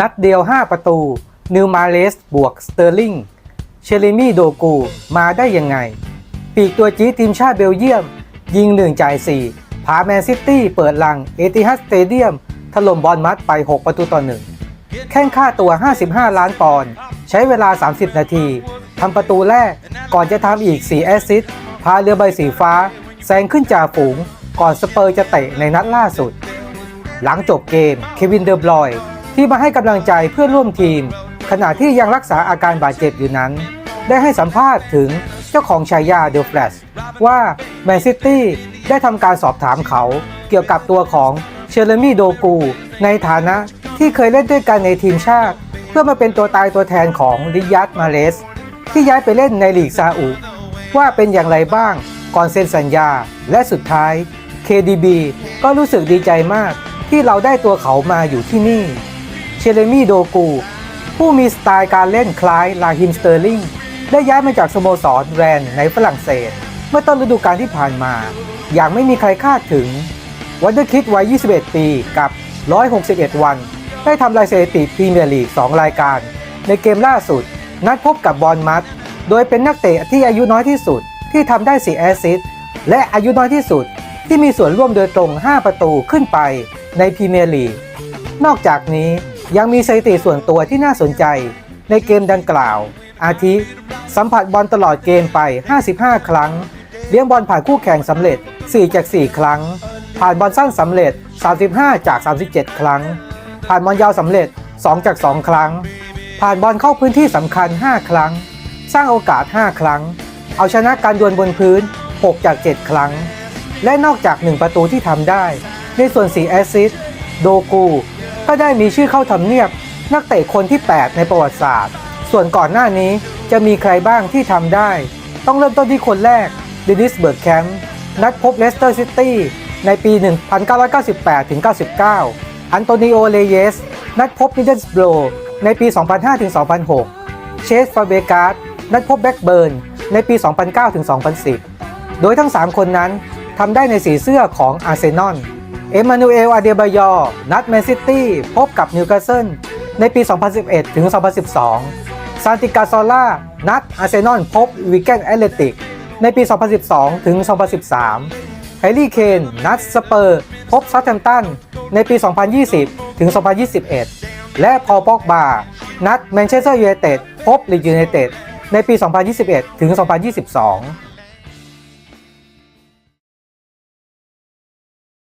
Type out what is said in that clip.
นัดเดียว 5 ประตู นิวมาเลสบวกสเตอร์ลิง เชเลมี่โดกู มาได้ยังไง ปีกตัวจีทีมชาติเบลเยียม ยิง 1 จ่าย 4 พาแมนซิตี้เปิดลังเอติฮัดสเตเดียม ถล่มบอลมัดไป 6 ประตูต่อ1แข่งค่าตัว 55 ล้านปอนด์ ใช้เวลา 30 นาที ทำประตูแรก ก่อนจะทำอีก 4 แอสซิสต์ พาเรือใบสีฟ้า แซงขึ้นจ่าฝูง ก่อนสเปอร์จะเตะในนัดล่าสุด หลังจบเกม เควินเดอร์บลอย ที่มาให้กำลังใจเพื่อนร่วมทีม ขณะที่ยังรักษาอาการบาดเจ็บอยู่นั้น ได้ให้สัมภาษณ์ถึงเจ้าของฉายาเดอะแฟลชว่าแมนซิตี้ได้ทำการสอบถามเขาเกี่ยวกับตัวของเชอร์มี่โดกู ในฐานะที่เคยเล่นด้วยกันในทีมชาติ เพื่อมาเป็นตัวตายตัวแทนของริยัตมาเลส ที่ย้ายไปเล่นในลีกซาอุว่าเป็นอย่างไรบ้างก่อนเซ็นสัญญาและสุดท้าย KDB ก็รู้สึกดีใจมากที่เราได้ตัวเขามาอยู่ที่นี่ เชเลมี่โดกู ผู้มีสไตล์การเล่นคล้ายลาฮิมสเตอร์ลิงได้ย้ายมาจากสโมสรแรนในฝรั่งเศส เมื่อต้นฤดูกาลที่ผ่านมา อย่างไม่มีใครคาดถึงวันเดอร์คิดวัย 21 ปีกับ 161 วัน ได้ทำลายสถิติพรีเมียร์ลีก 2 รายการ ในเกมล่าสุด นัดพบกับบอลมัดโดยเป็นนักเตะที่อายุน้อยที่สุดที่ทำได้ 4 แอสซิสต์และอายุน้อยที่สุดที่มีส่วนร่วมโดยตรง 5 ประตูขึ้นไปในพรีเมียร์ลีก นอกจากนี้ ยังมีสถิติส่วนตัวที่น่าสนใจในเกมดังกล่าว อาทิ สัมผัสบอลตลอดเกมไป 55 ครั้ง เลี้ยงบอลผ่านคู่แข่งสำเร็จ 4 จาก 4 ครั้ง ผ่านบอลสั้นสำเร็จ 35 จาก 37 ครั้ง ผ่านบอลยาวสำเร็จ 2 จาก 2 ครั้ง ผ่านบอลเข้าพื้นที่สำคัญ 5 ครั้ง สร้างโอกาส 5 ครั้ง เอาชนะการดวลบนพื้น 6 จาก 7 ครั้ง และนอกจาก 1 ประตูที่ทำได้ ในส่วน 4 แอสซิสต์โดกู ก็ได้มีชื่อเข้าทำเนียบนักเตะคนที่ 8 ในประวัติศาสตร์ ส่วนก่อนหน้านี้จะมีใครบ้างที่ทำได้ ต้องเริ่มต้นที่คนแรกเดนิสเบิร์กแคมป์นัดพบเลสเตอร์ซิตี้ในปี 1998-99 อันโตนิโอ เลเยส นัดพบมิดเดิลสโบรในปี 2005-2006 เชส ฟาเบกาสนัดพบแบ็กเบิร์น ในปี 2009-2010 โดยทั้ง 3 คนนั้นทำได้ในสีเสื้อของอาร์เซนอล เอมมานูเอลอาเดบายอร์นัดแมนซิตี้พบกับนิวคาสเซิลในปี 2011 ถึง 2012 ซานติกาซอล่า นัดอาร์เซนอลพบวิกเกนแอตเลติก ในปี 2012 ถึง 2013 แฮร์รี่เคน นัดสเปอร์ พบซัตแ m มตัน ในปี 2020 ถึง 2021 และพอลป็อกบา นัดแมนเชสเตอร์ยูไนเต็ด พบลีดยูไนเต็ด ในปี 2021 ถึง 2022